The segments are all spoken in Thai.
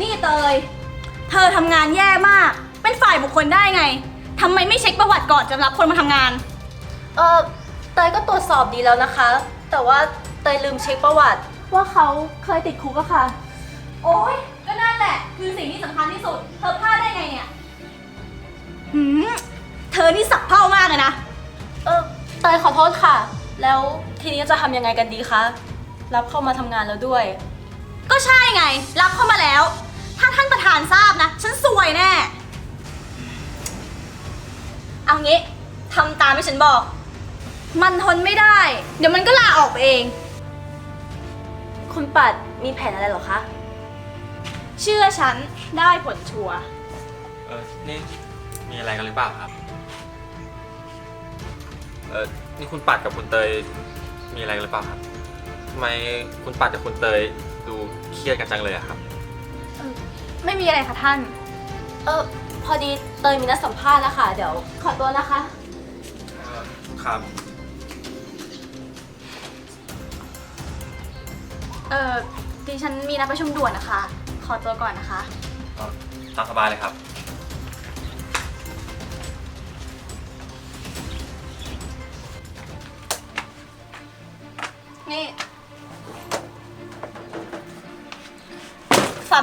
นี่เตย เธอทำงานแย่มาก เป็นฝ่ายบุคคลได้ไง ทำไมไม่เช็คประวัติก่อนจะรับคนมาทำงาน เออเตยก็ตรวจสอบดีแล้วนะคะ แต่ว่าเตยลืมเช็คประวัติ ว่าเขาเคยติดคุกอะค่ะ โอ๊ยก็นั่นแหละ คือสิ่งที่สำคัญที่สุด เธอพลาดได้ไงเนี่ยหืมเธอนี่สับเพ่ามากเลยนะ เออเตยขอโทษค่ะ แล้วทีนี้จะทำยังไงกันดีคะ รับเข้ามาทำงานแล้วด้วย ก็ใช่ไง รับเข้ามาแล้ว ถ้าท่านประธานทราบนะ ฉันซวยแน่ เอางี้ทำตามที่ฉันบอก มันทนไม่ได้ เดี๋ยวมันก็ลาออกไปเอง คุณปัดมีแผนอะไรเหรอคะ เชื่อฉันได้ผลชัวร์เออนี่มีอะไรกันหรือเปล่าครับ เออนี่คุณปัดกับคุณเตยมีอะไรกันหรือเปล่าครับทำไมคุณปัดกับคุณเตยดูเครียดกันจังเลยอะครับ ไม่มีอะไรค่ะท่าน เออพอดีเตยมีนัดสัมภาษณ์แล้วค่ะ เดี๋ยวขอตัวนะคะ ครับ เออดิฉันมีนัดประชุมด่วนนะคะ ขอตัวก่อนนะคะ ตามสบายเลยครับ นี่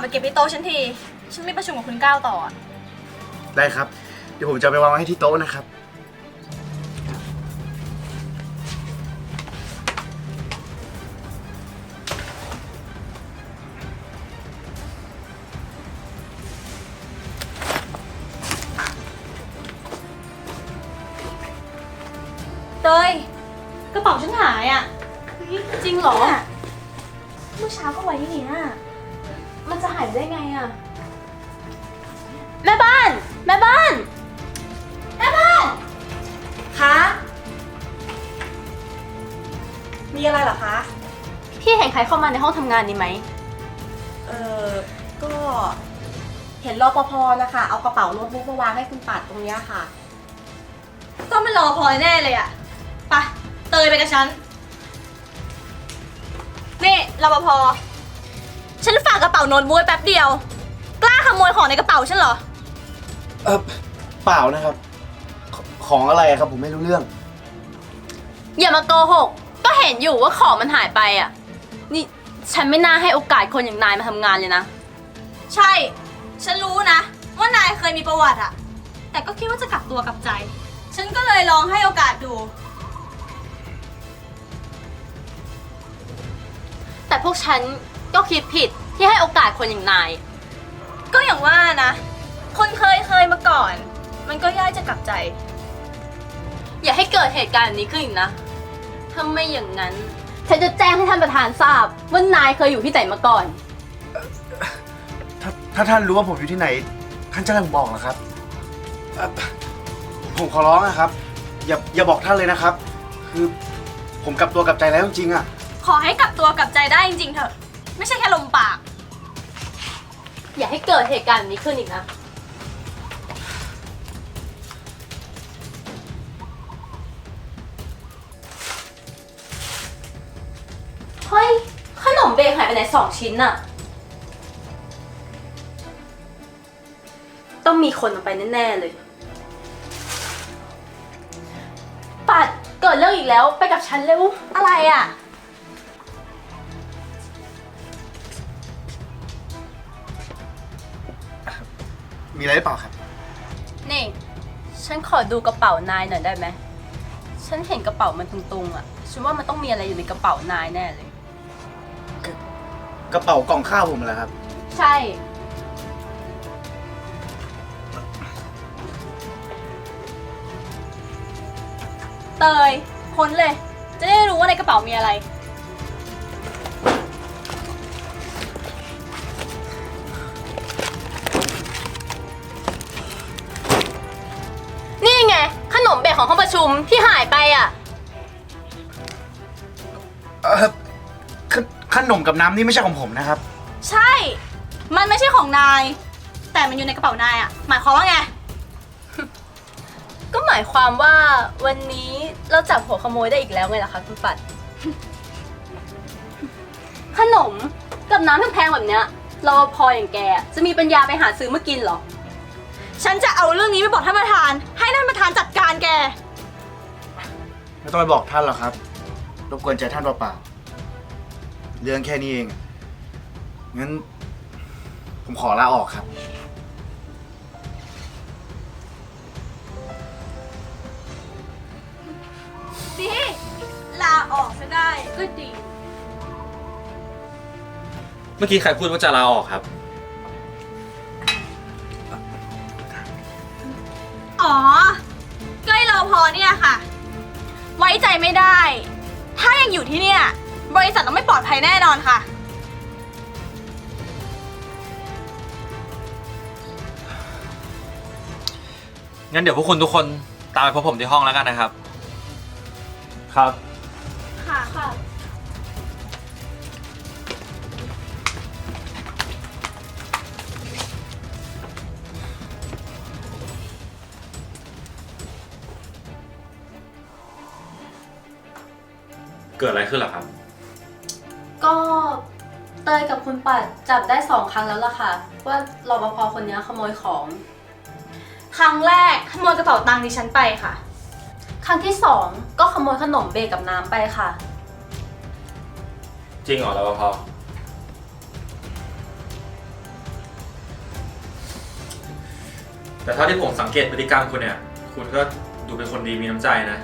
มาเก็บที่โต๊ะฉันที ฉันมีประชุมกับคุณก้าวต่ออะได้ครับ เดี๋ยวผมจะไปวางไว้ให้ที่โต๊ะนะครับ มีอะไรเหรอคะ พี่เห็นใครเข้ามาในห้องทำงานนี้ไหม เออก็ เห็นรปภนะคะ เอากระเป๋าโน้ตบุ๊กมาวางให้คุณปัดตรงเนี้ยค่ะ ก็มันรอพลอยแน่เลยอะไปเตยไปกับฉัน นี่รปภฉันฝากกระเป๋าโน้ตบุ๊กไว้แป๊บเดียว กล้าขโมยของในกระเป๋าฉันเหรอ เออเปล่านะครับขของอะไรอะครับผมไม่รู้เรื่อง อย่ามาโกหกก็ เห็นอยู่ว่าของมันหายไปอะ นี่ฉันไม่น่าให้โอกาสคนอย่างนายมาทำงานเลยนะ ใช่ ฉันรู้นะ ว่านายเคยมีประวัติอะแต่ก็คิดว่าจะกลับตัวกลับใจ ฉันก็เลยลองให้โอกาสดู แต่พวกฉันก็คิดผิดที่ให้โอกาสคนอย่างนาย ก็อย่างว่านะ คนเคยเคยมาก่อน มันก็ย่อยจะกลับใจ อย่าให้เกิดเหตุการณ์แบบนี้ขึ้นอีกนะ ถ้าไม่อย่างนั้น ฉันจะแจ้งให้ท่านประธานทราบว่านายเคยอยู่ที่ไหนมาก่อน ถ้าถ้าท่านรู้ว่าผมอยู่ที่ไหน ท่านจะให้ผมบอกเหรอครับเอ่อผมขอร้องนะครับ อย่าอย่าบอกท่านเลยนะครับ คือผมกลับตัวกลับใจแล้วจริงๆอะขอให้กลับตัวกลับใจได้จริงๆเถอะ ไม่ใช่แค่ลมปาก อย่าให้เกิดเหตุการณ์แบบนี้ขึ้นอีกนะ เฮ้ย ขนมเบย์หายไปไหนสองชิ้นน่ะ ต้องมีคนเอาไปแน่ๆเลย ปัด เกิดเรื่องอีกแล้ว ไปกับฉันเร็ว อะไรอะมีอะไรหรือเปล่าครับ นี่ ฉันขอดูกระเป๋านายหน่อยได้ไหม ฉันเห็นกระเป๋ามันตุงๆอะ ฉันว่ามันต้องมีอะไรอยู่ในกระเป๋านายแน่เลย กระเป๋ากล่องข้าวผมเหรอครับ ใช่ เตยค้นเลย จะได้รู้ว่าในกระเป๋ามีอะไร นี่ไง ขนมเบรกของห้องประชุมที่หายไปอะ เออ ขขนมกับน้ำนี่ไม่ใช่ของผมนะครับ ใช่ มันไม่ใช่ของนาย แต่มันอยู่ในกระเป๋านายอะหมายความว่าไง ก็หมายความว่าวันนี้เราจับหัวขโมยได้อีกแล้วไงล่ะคะคุณปัด ขนมกับน้ำแพงๆแบบเนี้ยรอพออย่างแกจะมีปัญญาไปหาซื้อมากินเหรอ ฉันจะเอาเรื่องนี้ไปบอกท่านประธาน ให้ท่านประธานจัดการแก ไม่ต้องไปบอกท่านหรอกครับ รบกวนใจท่านเปล่าๆ เรื่องแค่นี้เอง งั้น ผมขอลาออกครับ ดีลาออกซะได้ก็ดี เมื่อกี้ใครพูดว่าจะลาออกครับ อ๋อใกล้รอพอเนี่ยค่ะ ไว้ใจไม่ได้ ถ้ายังอยู่ที่เนี่ย บริษัทต้องไม่ปลอดภัยแน่นอนค่ะ งั้นเดี๋ยวพวกคุณทุกคนตามไปพบผมที่ห้องแล้วกันนะครับ ครับ ค่ะค่ะ เกิดอะไรขึ้นเหรอครับ ก็เตยกับคุณปัดจับได้สองครั้งแล้วล่ะค่ะ ว่ารปภคนนี้ขโมยของ ครั้งแรกขโมยกระเป๋าตังค์ดิฉันไปค่ะ ครั้งที่สองก็ขโมยขนมเบรกกับน้ำไปค่ะ จริงเหรอรปภแต่เท่าที่ผมสังเกตพฤติกรรมคุณเนี่ย คุณก็ดูเป็นคนดีมีน้ำใจนะ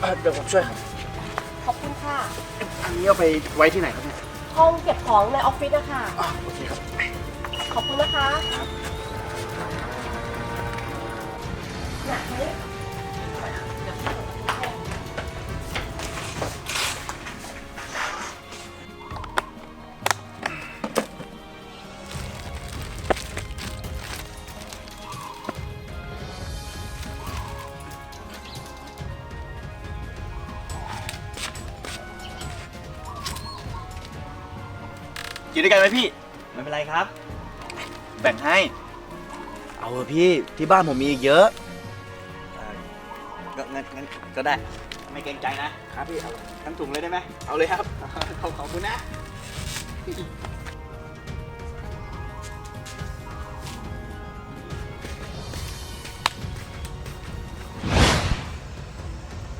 เพิ่งเอ่อเดี๋ยวผมช่วยครับ ขอบคุณค่ะ อันนี้เอาไปไว้ที่ไหนครับเนี่ยห้องเก็บของในออฟฟิศนะคะ อ๋อโอเคครับ ขอบคุณนะคะน่ะเฮ้ย นด้วยกันไหมพี่ ไม่เป็นไรครับ แบ่งให้ เอาเถอะพี่ที่บ้านผมมีอีกเยอะเอ่อก็งั้นงั้นก็ได้ ไม่เกรงใจนะ ครับพี่ เอาทั้งถุงเลยได้ไหม เอาเลยครับ ขอบขอบคุณนะ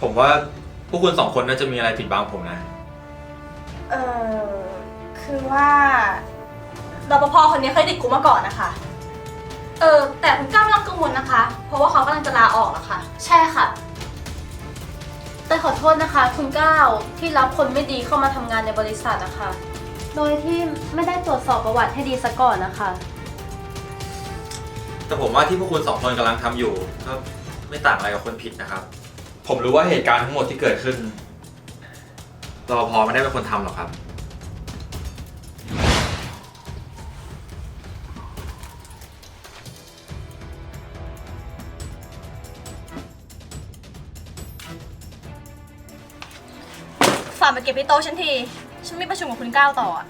ผมว่าพวกคุณสองคนน่าจะมีอะไรปิดบังผมนะ เออ คือว่ารปภคนนี้เคยติดคุกมาก่อนนะคะ เออแต่คุณก้าวไม่ต้องกังวลนะคะ เพราะว่าเขากำลังจะลาออกแล้วค่ะ ใช่ค่ะ แต่ขอโทษนะคะ คุณก้าวที่รับคนไม่ดีเข้ามาทำงานในบริษัทนะคะ โดยที่ไม่ได้ตรวจสอบประวัติให้ดีซะก่อนนะคะ แต่ผมว่าที่พวกคุณสองคนกำลังทำอยู่ก็ไม่ต่างอะไรกับคนผิดนะครับ ผมรู้ว่าเหตุการณ์ทั้งหมดที่เกิดขึ้นรปภไม่ได้เป็นคนทำหรอกครับ มาเก็บที่โต๊ะฉันที ฉันมีประชุมกับคุณก้าวต่ออะ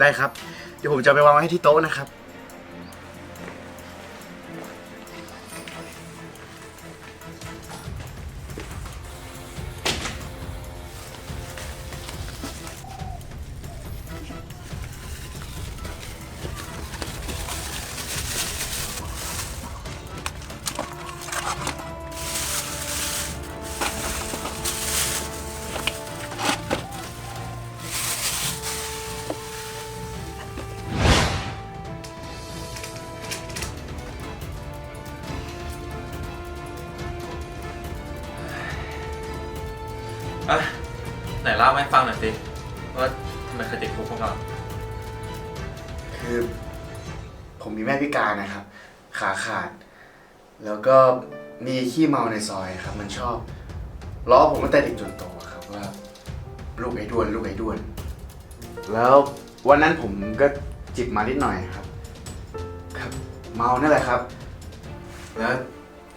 ได้ครับ เดี๋ยวผมจะเอาไปวางไว้ให้ที่โต๊ะนะครับ ให้ฟังหน่อยสิว่าทำไมเคยติดคุกมาก่อนคือ ผมมีแม่พิการนะครับ ขาขาด แล้วก็มีขี้เมาในซอยครับ มันชอบล้อผมตั้งแต่เด็กจนโตครับว่าลูกไอ้ด้วน ลูกไอ้ด้วน แล้ววันนั้นผมก็จิบมานิดหน่อยครับ ครับ เมานั่นแหละครับ แล้ว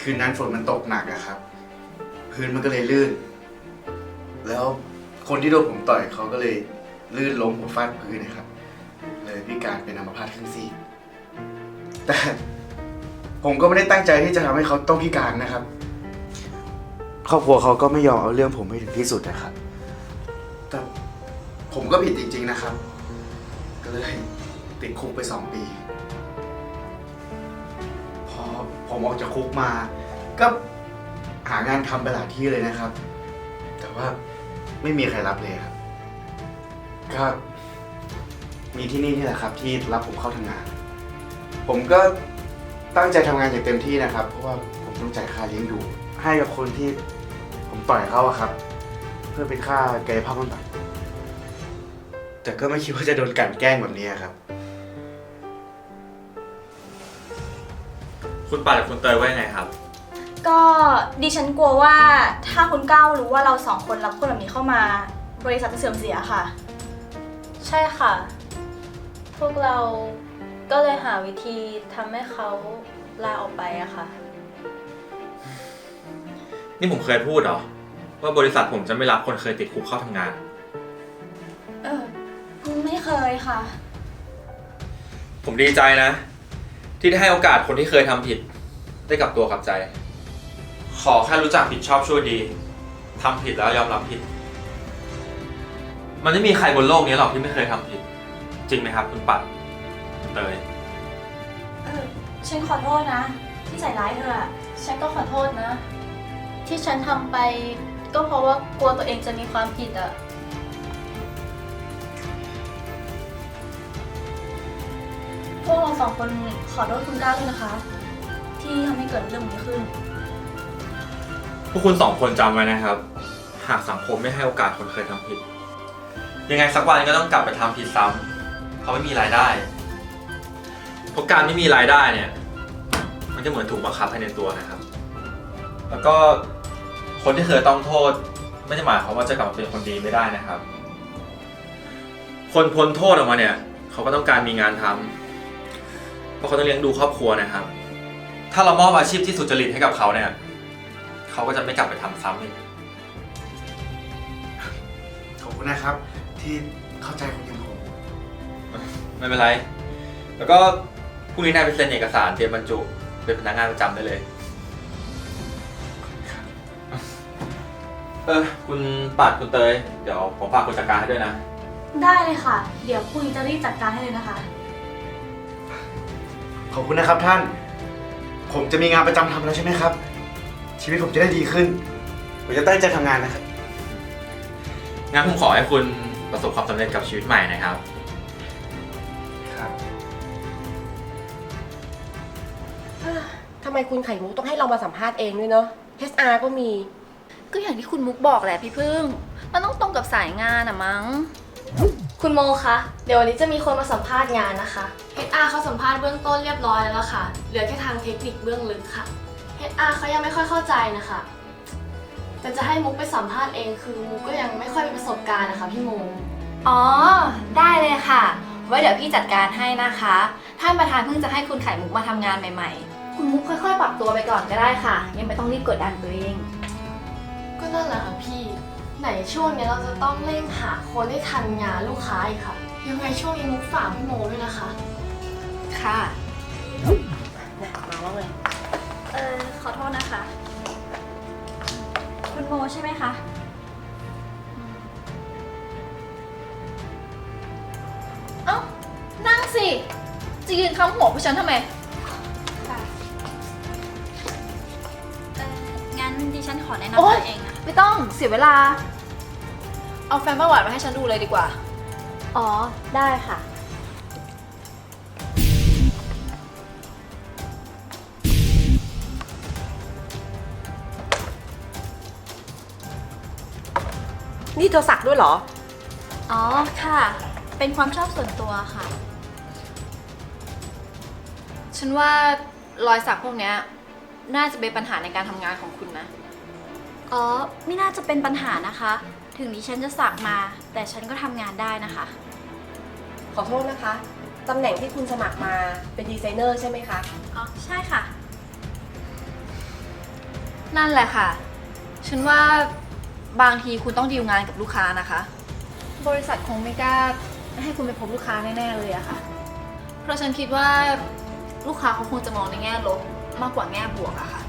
คืนนั้นฝนมันตกหนักอะครับ พื้นมันก็เลยลื่น แล้ว คนที่โดนผมต่อยเขาก็เลยลื่นล้มหัวฟาดพื้นนะครับ เลยพิการเป็นอัมพาตครึ่งซีกแต่ผมก็ไม่ได้ตั้งใจที่จะทำให้เขาต้องพิการนะครับ ครอบครัวเขาก็ไม่ยอมเอาเรื่องผมให้ถึงที่สุดนะครับ แต่ผมก็ผิดจริง ๆนะครับ ก็เลยติดคุกไปสองปี พอผมออกจากคุกมา ก็หางานทำไปหลายที่เลยนะครับ แต่ว่า ไม่มีใครรับเลยครับก็มีที่นี่นี่แหละครับ ที่รับผมเข้าทำงาน ผมก็ตั้งใจทำงานอย่างเต็มที่นะครับ เพราะว่าผมต้องจ่ายค่าเลี้ยงดู ให้กับคนที่ผมต่อยเขาอะครับ เพื่อเป็นค่ากายภาพบำบัดแต่ก็ไม่คิดว่าจะโดนกลันแกล้งแบบนี้ครับ คุณปัดกับคุณเตยว่ายังไงครับ ก็ดิฉันกลัวว่าถ้าคุณก้าวรู้ว่าเราสองคนรับคนแบบนี้เข้ามา บริษัทจะเสื่อมเสียค่ะ ใช่ค่ะ พวกเราก็เลยหาวิธีทำให้เขาลาออกไปอะค่ะ นี่ผมเคยพูดเหรอ ว่าบริษัทผมจะไม่รับคนเคยติดคุกเข้าทำงาน เออ ไม่เคยค่ะ ผมดีใจนะ ที่ได้ให้โอกาสคนที่เคยทำผิด ได้กลับตัวกลับใจ ขอแค่รู้จักผิดชอบชั่วดีทำผิดแล้วยอมรับผิด มันไม่มีใครบนโลกนี้หรอกที่ไม่เคยทำผิด จริงไหมครับ คุณปัดคุณเตย เออฉันขอโทษนะ ที่ใส่ร้ายเธออะฉันก็ขอโทษนะ ที่ฉันทำไป ก็เพราะว่ากลัวตัวเองจะมีความผิดอะพวกเราสองคนขอโทษคุณก้าวด้วยนะคะ ที่ทำให้เกิดเรื่องนี้ขึ้น พวกคุณสองคนจำไว้นะครับ หากสังคมไม่ให้โอกาสคนเคยทำผิด ยังไงสักวันก็ต้องกลับไปทำผิดซ้ำเขาะไม่มีรายได้เพราะการไม่มีรายได้เนี่ย มันจะเหมือนถูกบังคับภายในตัวนะครับ แล้วก็คนที่เคยต้องโทษ ไม่ได้หมายความว่าจะกลับมาเป็นคนดีไม่ได้นะครับ คนพ้นโทษออกมาเนี่ย เขาก็ต้องการมีงานทำเพราะเขาต้องเลี้ยงดูครอบครัวนะครับ ถ้าเรามอบอาชีพที่สุจริตให้กับเขาเนี่ย เขาก็จะไม่กลับไปทำซ้ำอีก ขอบคุณนะครับ ที่เข้าใจคนอย่างผมไม่เป็นไร แล้วก็พรุ่งนี้นายไปเซ็นเอกสารเตรียมบรรจุ เป็นพนักงานประจำได้เลย เออ คุณปัดคุณเตย เดี๋ยวผมฝากคุณจัดการให้ด้วยนะ ได้เลยค่ะ เดี๋ยวพรุ่งนี้จะรีบจัดการให้เลยนะคะ ขอบคุณนะครับท่าน ผมจะมีงานประจำทำแล้วใช่ไหมครับ ชีวิตผมจะได้ดีขึ้น ผมจะตั้งใจทำงานนะครับ งั้นผมขอให้คุณประสบความสำเร็จกับชีวิตใหม่นะครับ ครับ ทำไมคุณไข่มุกต้องให้เรามาสัมภาษณ์เองด้วยเนาะ HR ก็มี ก็อย่างที่คุณมุกบอกแหละพี่พึ่ง มันต้องตรงกับสายงานอะมั้ง คุณโมคะ เดี๋ยววันนี้จะมีคนมาสัมภาษณ์งานนะคะ HR เขาสัมภาษณ์เบื้องต้นเรียบร้อยแล้วล่ะค่ะ เหลือแค่ทางเทคนิคเบื้องลึกค่ะ HR เขายังไม่ค่อยเข้าใจนะคะ แต่จะให้มุกไปสัมภาษณ์เองคือมุกก็ยังไม่ค่อยมีประสบการณ์นะคะพี่โมอ๋อ ได้เลยค่ะ ไว้เดี๋ยวพี่จัดการให้นะคะ ท่านประธานเพิ่งจะให้คุณไข่มุกมาทำงานใหม่ ๆ คุณมุกค่อยๆ ปรับตัวไปก่อนก็ได้ค่ะ ยังไม่ต้องรีบกดดันตัวเอง ก็นั่นแหละค่ะพี่ ไหนช่วงเนี้ยเราจะต้องเร่งหาคนให้ทันงานลูกค้าอีกค่ะ ยังไงช่วงนี้มุกฝากพี่โมด้วยนะคะ ค่ะ มาแล้วเลย เออขอโทษนะคะ คุณโมใช่ไหมคะ เอ้า นั่งสิจะยืนค้ำหัวผู้ฉันทำไมงั้นดิฉันขอแนะโอ๊นำยตัวเองอะไม่ต้องเสียเวลา เอาแฟ้มประวัติมาให้ฉันดูเลยดีกว่า อ๋อ ได้ค่ะ นี่เธอสักด้วยเหรอ อ๋อค่ะ เป็นความชอบส่วนตัวค่ะ ฉันว่ารอยสักพวกเนี้ย น่าจะเป็นปัญหาในการทำงานของคุณนะ อ๋อ ไม่น่าจะเป็นปัญหานะคะ ถึงดิฉันจะสักมา แต่ฉันก็ทำงานได้นะคะ ขอโทษนะคะ ตำแหน่งที่คุณสมัครมาเป็นดีไซเนอร์ใช่ไหมคะ อ๋อ ใช่ค่ะ นั่นแหละค่ะ ฉันว่า บางทีคุณต้องดีลงานกับลูกค้านะคะ บริษัทคงไม่กล้าให้คุณไปพบลูกค้าแน่ๆเลยอะค่ะ เพราะฉันคิดว่าลูกค้าเขาคงจะมองในแง่ลบมากกว่าแง่บวกอะค่ะ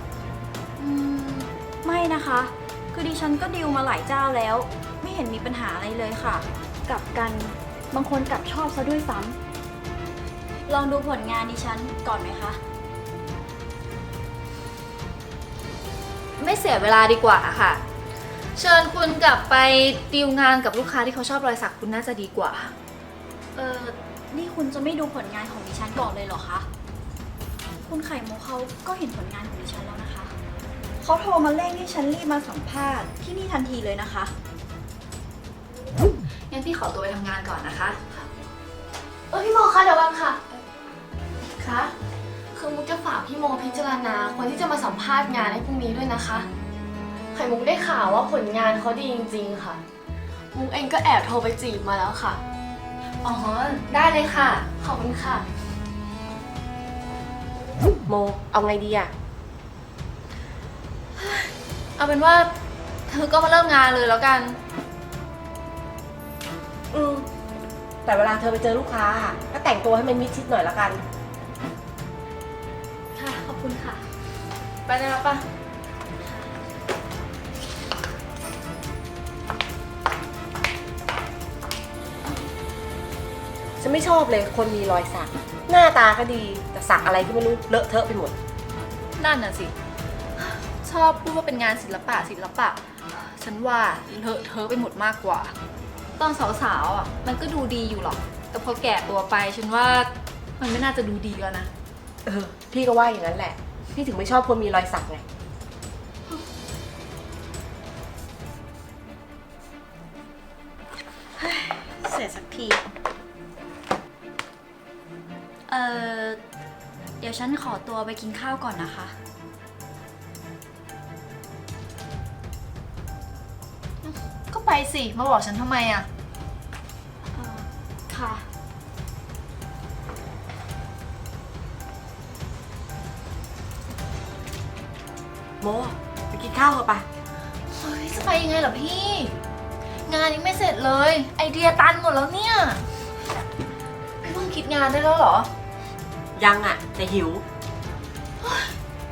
อืมไม่นะคะ คือดิฉันก็ดีลมาหลายเจ้าแล้ว ไม่เห็นมีปัญหาอะไรเลยค่ะ กลับกันบางคนกลับชอบซะด้วยซ้ำลองดูผลงานดิฉันก่อนไหมคะ ไม่เสียเวลาดีกว่าค่ะ เชิญคุณกลับไปดีลงานกับลูกค้าที่เขาชอบรอยสักคุณน่าจะดีกว่า เออนี่คุณจะไม่ดูผลงานของดิฉันก่อนเลยเหรอคะ คุณไข่มุกเขาก็เห็นผลงานของดิฉันแล้วนะคะ เขาโทรมาเร่งให้ฉันรีบมาสัมภาษณ์ที่นี่ทันทีเลยนะคะ งั้นพี่ขอตัวไปทำงานก่อนนะคะ เออพี่โมคะเดี๋ยวก่อนค่ะคะคือมุกจะฝากพี่โมพิจารณาคนที่จะมาสัมภาษณ์งานให้พรุ่งนี้ด้วยนะคะ ไข่มุกได้ข่าวว่าผลงานเขาดีจริง ๆ ค่ะ มุกเองก็แอบโทรไปจีบมาแล้วค่ะ อ๋อ ได้เลยค่ะ ขอบคุณค่ะ โม เอาไงดีอะเอาเป็นว่าเธอก็มาเริ่มงานเลยแล้วกัน อืม แต่เวลาเธอไปเจอลูกค้าอะก็แต่งตัวให้มันมิดชิดหน่อยละกัน ค่ะ ขอบคุณค่ะ ไปได้แล้วปะ ไม่ชอบเลยคนมีรอยสัก หน้าตาก็ดีแต่สักอะไรก็ไม่รู้เลอะเทอะไปหมด นั่นน่ะสิ ชอบพูดว่าเป็นงานศิลปะศิลปะ ฉันว่าเลอะเทอะไปหมดมากกว่า ตอนสาวๆอะมันก็ดูดีอยู่หรอก แต่พอแก่ตัวไปฉันว่ามันไม่น่าจะดูดีแล้วนะ เออ พี่ก็ว่าอย่างนั้นแหละ พี่ถึงไม่ชอบคนมีรอยสักไง เสร็จสักที เอ่อเดี๋ยวฉันขอตัวไปกินข้าวก่อนนะคะ ก็ไปสิ มาบอกฉันทำไมอะเอ่อค่ะ โมไปกินข้าวเถอะปะเฮ้ยจะไปยังไงเหรอพี่ งานยังไม่เสร็จเลย ไอเดียตันหมดแล้วเนี่ยพี่เพิ่งคิดงานได้แล้วเหรอ ยังอะแต่หิว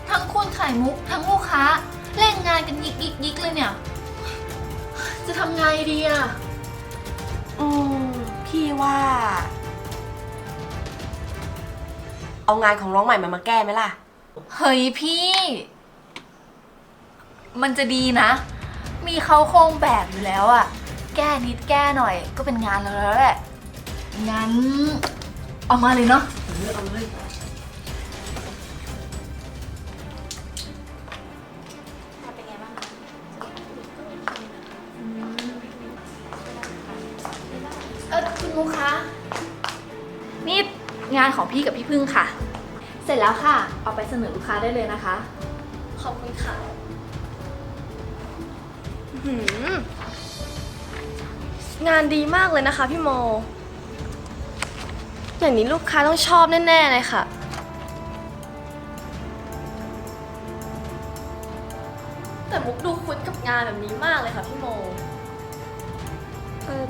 ทั้งคุณไข่มุก ทั้งลูกค้าเร่งงานกันยิกยิกยิกเลยเนี่ย จะทำไงดีอะอืมพี่ว่า เอางานของน้องใหม่มามาแก้ไหมล่ะ เฮ้ยพี่ มันจะดีนะ มีเขาโครงแบบอยู่แล้วอะแก้นิดแก้หน่อยก็เป็นงานเราแล้วแหละงั้น เอามาเลยเนาะ เอาเลยานของพี่กับพี่พึ่งค่ะ เสร็จแล้วค่ะ เอาไปเสนอลูกค้าได้เลยนะคะ ขอบคุณค่ะหืมงานดีมากเลยนะคะพี่โม อย่างนี้ลูกค้าต้องชอบแน่ ๆ เลยค่ะ แต่มุกดูคุ้นกับงานแบบนี้มากเลยค่ะพี่โม เออ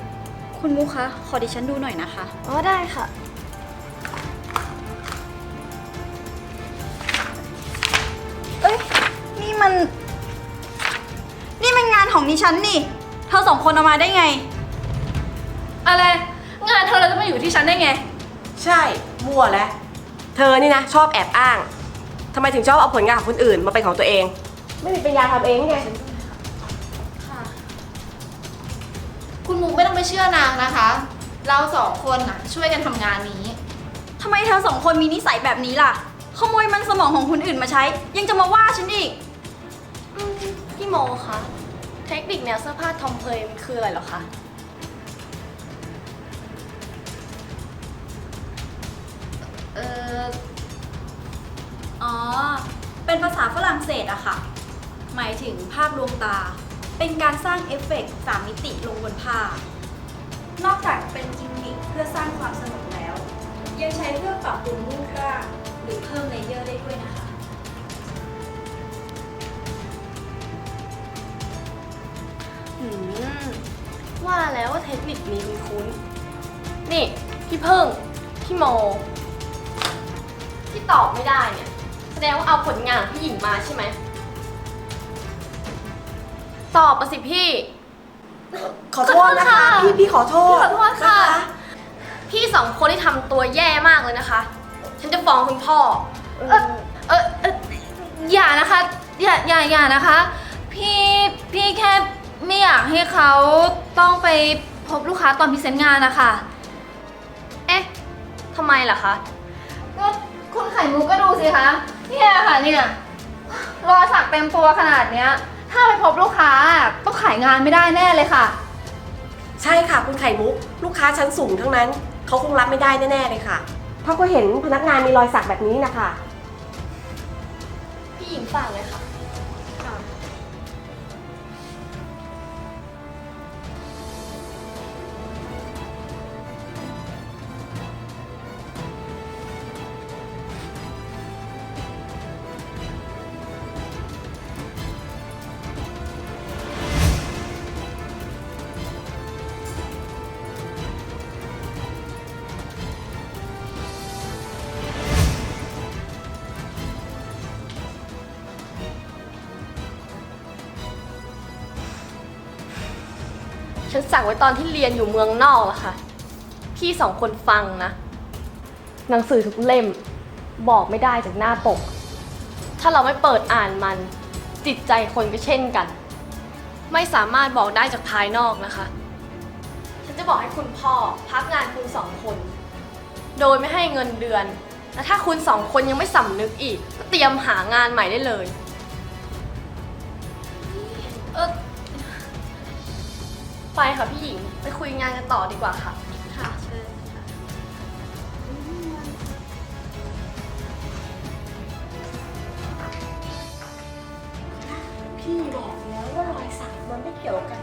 คุณมุกคะ ขอดิฉันดูหน่อยนะคะ อ๋อได้ค่ะ มัน นี่มันงานของดิฉันนี่ เธอสองคนเอามาได้ไง อะไร งานเธอเราจะมาอยู่ที่ฉันได้ไง ใช่มั่วแล้ว เธอนี่นะ ชอบแอบอ้างทำไมถึงชอบเอาผลงานของคนอื่นมาเป็นของตัวเอง ไม่มีปัญญาทำเองไง คุณมุกไม่ต้องไปเชื่อนางนะคะ เราสองคนน่ะช่วยกันทำงานนี้ ทำไมเธอสองคนมีนิสัยแบบนี้ล่ะ ขโมยมันสมองของคนอื่นมาใช้ ยังจะมาว่าฉันอีกอืมพี่ โมคะเทคนิคแนวเสื้อผ้าทอมเพลย์มันคืออะไรหรอคะ เอออ๋อ เป็นภาษาฝรั่งเศสอะค่ะ หมายถึงภาพลวงตา เป็นการสร้างเอฟเฟกต์สามมิติลงบนผ้า นอกจากเป็นกิมมิคเพื่อสร้างความสนุกแล้ว ยังใช้เพื่อปรับปรุงรูปร่างหรือเพิ่มเลเยอร์ได้ด้วยนะคะ อืมว่าแล้วว่าเทคนิคนี้มีคุ้นๆนี่พี่เพิ่ง พี่โม ที่ตอบไม่ได้เนี่ย แสดงว่าเอาผลงานของพี่หญิงมาใช่ไหม ตอบมาสิพี่ ขอโทษนะคะพี่พี่ขอโทษขอโทษค่ะ นพี่สองคนที่ทำตัวแย่มากเลยนะคะ ฉันจะฟ้องคุณพ่อ เออเออเอออย่านะคะ อย่าอย่าอย่านะคะ พี่พี่แค่ ไม่อยากให้เขาต้องไปพบลูกค้าตอนพรีเซนต์งานนะคะ เอ๊ะทำไมล่ะคะ ก็คุณไข่มุกก็ดูสิคะ เนี่ยค่ะเนี่ยรอยสักเต็มตัวขนาดเนี้ย ถ้าไปพบลูกค้าต้องขายงานไม่ได้แน่เลยค่ะ ใช่ค่ะคุณไข่มุก ลูกค้าชั้นสูงทั้งนั้น เขาคงรับไม่ได้แน่ๆเลยค่ะ เพราะเขาเห็นพนักงานมีรอยสักแบบนี้นะคะ พี่หญิงฝากเลยค่ะ ไว้ตอนที่เรียนอยู่เมืองนอกล้วค่ะ พี่สองคนฟังนะ หนังสือทุกเล่มบอกไม่ได้จากหน้าปก ถ้าเราไม่เปิดอ่านมัน จิตใจคนก็เช่นกัน ไม่สามารถบอกได้จากภายนอกนะคะ ฉันจะบอกให้คุณพ่อพักงานคุณสองคน โดยไม่ให้เงินเดือน และถ้าคุณสองคนยังไม่สำนึกอีก ก็เตรียมหางานใหม่ได้เลย ไปค่ะพี่หญิง ไปคุยงานกันต่อดีกว่าค่ะ ค่ะเชิญค่ะพี่บอกแล้วว่ารอยสักมันไม่เกี่ยวกับการ